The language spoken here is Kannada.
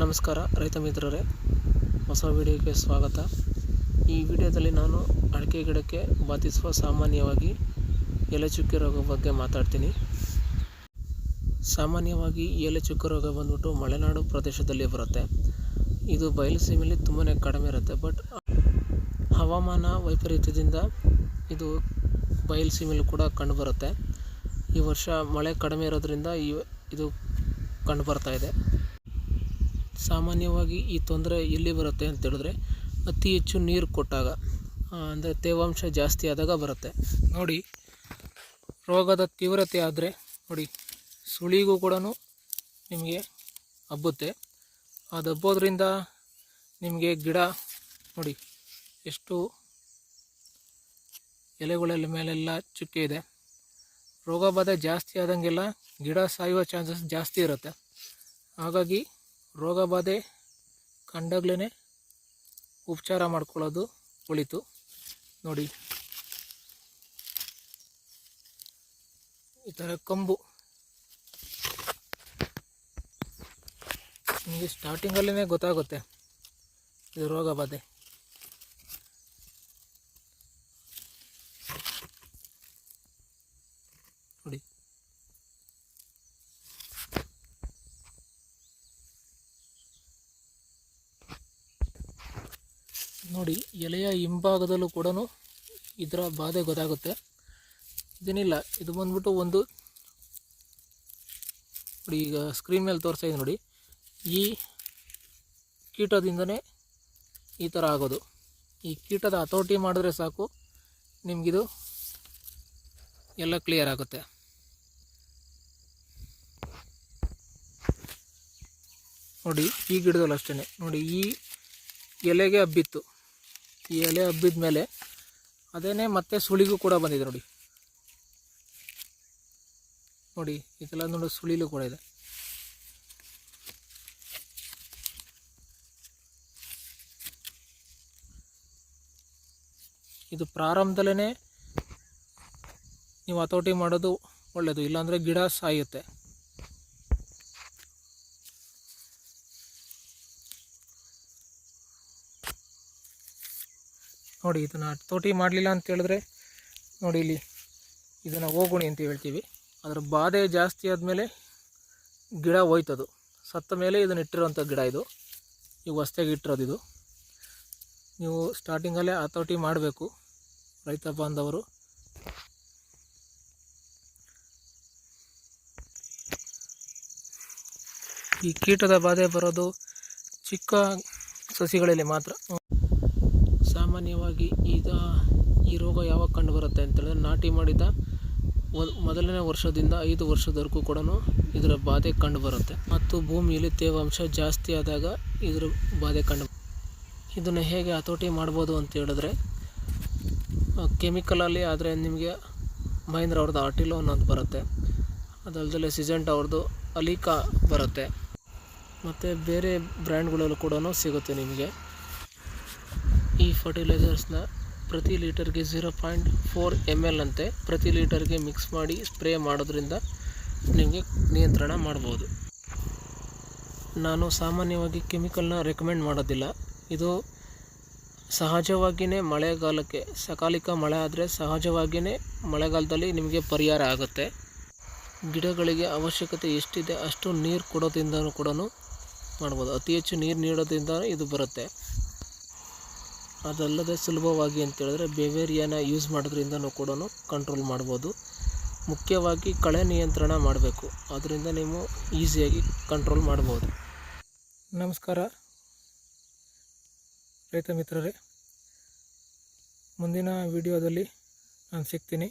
ನಮಸ್ಕಾರ, ರೈತ ಮಿತ್ರರೇ. ಹೊಸ ವಿಡಿಯೋಗೆ ಸ್ವಾಗತ. ಈ ವಿಡಿಯೋದಲ್ಲಿ ನಾನು ಅಡಿಕೆ ಗಿಡಕ್ಕೆ ಬಾಧಿಸುವ ಸಾಮಾನ್ಯವಾಗಿ ಎಲೆ ಚುಕ್ಕೆ ರೋಗ ಬಗ್ಗೆ ಮಾತಾಡ್ತೀನಿ. ಸಾಮಾನ್ಯವಾಗಿ ಎಲೆ ಚುಕ್ಕೆ ರೋಗ ಬಂದ್ಬಿಟ್ಟು ಮಲೆನಾಡು ಪ್ರದೇಶದಲ್ಲಿ ಬರುತ್ತೆ. ಇದು ಬಯಲು ಸೀಮೆಯಲ್ಲಿ ತುಂಬಾ ಕಡಿಮೆ ಇರುತ್ತೆ, ಬಟ್ ಹವಾಮಾನ ವೈಪರೀತ್ಯದಿಂದ ಇದು ಬಯಲು ಸೀಮೆಯಲ್ಲೂ ಕೂಡ ಕಂಡುಬರುತ್ತೆ ಈ ವರ್ಷ ಮಳೆ ಕಡಿಮೆ ಇರೋದ್ರಿಂದ ಇದು ಕಂಡುಬರ್ತಾ ಇದೆ. ಸಾಮಾನ್ಯವಾಗಿ ಈ ತೊಂದರೆ ಎಲ್ಲಿ ಬರುತ್ತೆ ಅಂತ ಹೇಳಿದ್ರೆ ಅತಿ ಹೆಚ್ಚು ನೀರು ಕೊಟ್ಟಾಗ ಅಂದರೆ ತೇವಾಂಶ ಜಾಸ್ತಿ ಆದಾಗ ಬರುತ್ತೆ. ನೋಡಿ, ರೋಗದ ತೀವ್ರತೆ ಆದರೆ, ನೋಡಿ, ಸುಳಿಗೂ ಕೂಡ ನಿಮಗೆ ಹಬ್ಬುತ್ತೆ. ಅದು ಹಬ್ಬೋದ್ರಿಂದ ನಿಮಗೆ ಗಿಡ, ನೋಡಿ, ಎಷ್ಟು ಎಲೆಗಳೆಲ್ಲ ಮೇಲೆಲ್ಲ ಚುಕ್ಕೆ ಇದೆ. ರೋಗ ಬಾಧೆ ಜಾಸ್ತಿ ಆದಂಗೆಲ್ಲ ಗಿಡ ಸಾಯುವ ಚಾನ್ಸಸ್ ಜಾಸ್ತಿ ಇರುತ್ತೆ. ಹಾಗಾಗಿ ರೋಗ ಬಾಧೆ ಕಂಡಾಗ್ಲೇ ಉಪಚಾರ ಮಾಡ್ಕೊಳ್ಳೋದು ಒಳಿತು. ನೋಡಿ. ಈ ಥರ ಕಂಬು. ನಿಮಗೆ ಸ್ಟಾರ್ಟಿಂಗಲ್ಲೇ ಗೊತ್ತಾಗುತ್ತೆ. ಇದು ರೋಗ ಬಾಧೆ. ನೋಡಿ, ಎಲೆಯ ಹಿಂಭಾಗದಲ್ಲೂ ಕೂಡ ಇದರ ಬಾಧೆ ಗೊತ್ತಾಗುತ್ತೆ. ಇದೇನಿಲ್ಲ, ಇದು ಬಂದ್ಬಿಟ್ಟು ಒಂದು ನೋಡಿ, ಈಗ ಸ್ಕ್ರೀನ್ ಮೇಲೆ ತೋರಿಸ್ತಾ ನೋಡಿ. ಈ ಕೀಟದಿಂದನೇ ಈ ಥರ ಆಗೋದು. ಈ ಕೀಟದ ಹತೋಟಿ ಮಾಡಿದ್ರೆ ಸಾಕು, ನಿಮಗಿದು ಎಲ್ಲ ಕ್ಲಿಯರ್ ಆಗುತ್ತೆ. ನೋಡಿ, ಈ ಗಿಡದಲ್ಲಿ ಅಷ್ಟೇ ನೋಡಿ, ಈ ಎಲೆಗೆ ಹಬ್ಬಿತ್ತು ಈ ಎಲೆ ಹಬ್ಬಿದ ಮೇಲೆ ಅದೇನೇ ಮತ್ತೆ ಸುಳಿಗೂ ಕೂಡ ಬಂದಿದೆ ನೋಡಿ. ನೋಡಿ ಇದೆಲ್ಲ ನೋಡಿ ಸುಳಿಲು ಕೂಡ ಇದೆ. ಇದು ಪ್ರಾರಂಭದಲ್ಲೇ ನೀವು ಹತೋಟಿ ಮಾಡೋದು ಒಳ್ಳೆಯದು ಇಲ್ಲಾಂದರೆ ಗಿಡ ಸಾಯುತ್ತೆ. ನೋಡಿ, ಇದನ್ನು ತೋಟಿ ಮಾಡಲಿಲ್ಲ ಅಂತ ಹೇಳಿದ್ರೆ, ನೋಡಿ ಇಲ್ಲಿ, ಇದನ್ನು ಹೋಗುಣಿ ಅಂತ ಹೇಳ್ತೀವಿ. ಅದರ ಬಾಧೆ ಜಾಸ್ತಿ ಆದಮೇಲೆ ಗಿಡ ಹೋಯ್ತದು. ಸತ್ತ ಮೇಲೆ ಇದನ್ನು ಇಟ್ಟಿರೋಂಥ ಗಿಡ ಇದು. ಈಗ ಹೊಸ್ದಾಗಿ ಇಟ್ಟಿರೋದು ಇದು. ನೀವು ಸ್ಟಾರ್ಟಿಂಗಲ್ಲೇ ಹತೋಟಿ ಮಾಡಬೇಕು, ರೈತ ಬಾಂಧವರು. ಈ ಕೀಟದ ಬಾಧೆ ಬರೋದು ಚಿಕ್ಕ ಸಸಿಗಳಲ್ಲಿ ಮಾತ್ರ. ಸಾಮಾನ್ಯವಾಗಿ ಈಗ ಈ ರೋಗ ಯಾವಾಗ ಕಂಡು ಬರುತ್ತೆ ಅಂತೇಳಿದ್ರೆ ನಾಟಿ ಮಾಡಿದ ಮೊದಲನೇ ವರ್ಷದಿಂದ ಐದು ವರ್ಷದವರೆಗೂ ಕೂಡ ಇದರ ಬಾಧೆ ಕಂಡು ಬರುತ್ತೆ. ಮತ್ತು ಭೂಮಿಯಲ್ಲಿ ತೇವಾಂಶ ಜಾಸ್ತಿ ಆದಾಗ ಇದರ ಬಾಧೆ ಕಂಡು ಇದನ್ನು ಹೇಗೆ ಹತೋಟಿ ಮಾಡ್ಬೋದು ಅಂತ ಹೇಳಿದ್ರೆ ಕೆಮಿಕಲಲ್ಲಿ ಆದರೆ ನಿಮಗೆ ಮಹೇಂದ್ರ ಅವ್ರದ್ದು ಆರ್ಟಿಲೋನ್ ಅನ್ನೋದು ಬರುತ್ತೆ. ಅದಲ್ಲದೆ ಸಿಜೆಂಟ್ ಅವ್ರದ್ದು ಅಲಿಕಾ ಬರುತ್ತೆ. ಮತ್ತು ಬೇರೆ ಬ್ರ್ಯಾಂಡ್ಗಳಲ್ಲೂ ಕೂಡ ಸಿಗುತ್ತೆ ನಿಮಗೆ. ಈ ಫರ್ಟಿಲೈಸರ್ಸ್ನ ಪ್ರತಿ ಲೀಟರ್ಗೆ zero point four M L ಅಂತೆ ಪ್ರತಿ ಲೀಟರ್ಗೆ ಮಿಕ್ಸ್ ಮಾಡಿ ಸ್ಪ್ರೇ ಮಾಡೋದ್ರಿಂದ ನಿಮಗೆ ನಿಯಂತ್ರಣ ಮಾಡ್ಬೋದು. ನಾನು ಸಾಮಾನ್ಯವಾಗಿ ಕೆಮಿಕಲ್ನ ರೆಕಮೆಂಡ್ ಮಾಡೋದಿಲ್ಲ. ಇದು ಸಹಜವಾಗಿಯೇ ಮಳೆಗಾಲಕ್ಕೆ, ಸಕಾಲಿಕ ಮಳೆ ಆದರೆ ಸಹಜವಾಗಿಯೇ ಮಳೆಗಾಲದಲ್ಲಿ ನಿಮಗೆ ಪರಿಹಾರ ಆಗುತ್ತೆ. ಗಿಡಗಳಿಗೆ ಅವಶ್ಯಕತೆ ಎಷ್ಟಿದೆ ಅಷ್ಟು ನೀರು ಕೊಡೋದ್ರಿಂದನೂ ಕೂಡ ಮಾಡ್ಬೋದು. ಅತಿ ಹೆಚ್ಚು ನೀರು ನೀಡೋದ್ರಿಂದ ಇದು ಬರುತ್ತೆ. ಅದಲ್ಲದೆ ಸುಲಭವಾಗಿ ಅಂತೇಳಿದ್ರೆ ಬೆವೇರಿಯಾನ ಯೂಸ್ ಮಾಡೋದ್ರಿಂದನೂ ಕೂಡ ಕಂಟ್ರೋಲ್ ಮಾಡ್ಬೋದು. ಮುಖ್ಯವಾಗಿ ಕಳೆ ನಿಯಂತ್ರಣ ಮಾಡಬೇಕು. ಅದರಿಂದ ನೀವು ಈಸಿಯಾಗಿ ಕಂಟ್ರೋಲ್ ಮಾಡ್ಬೋದು. ನಮಸ್ಕಾರ. ರೈತ ಮಿತ್ರರೇ, ಮುಂದಿನ ವಿಡಿಯೋದಲ್ಲಿ ನಾನು ಸಿಗ್ತೀನಿ.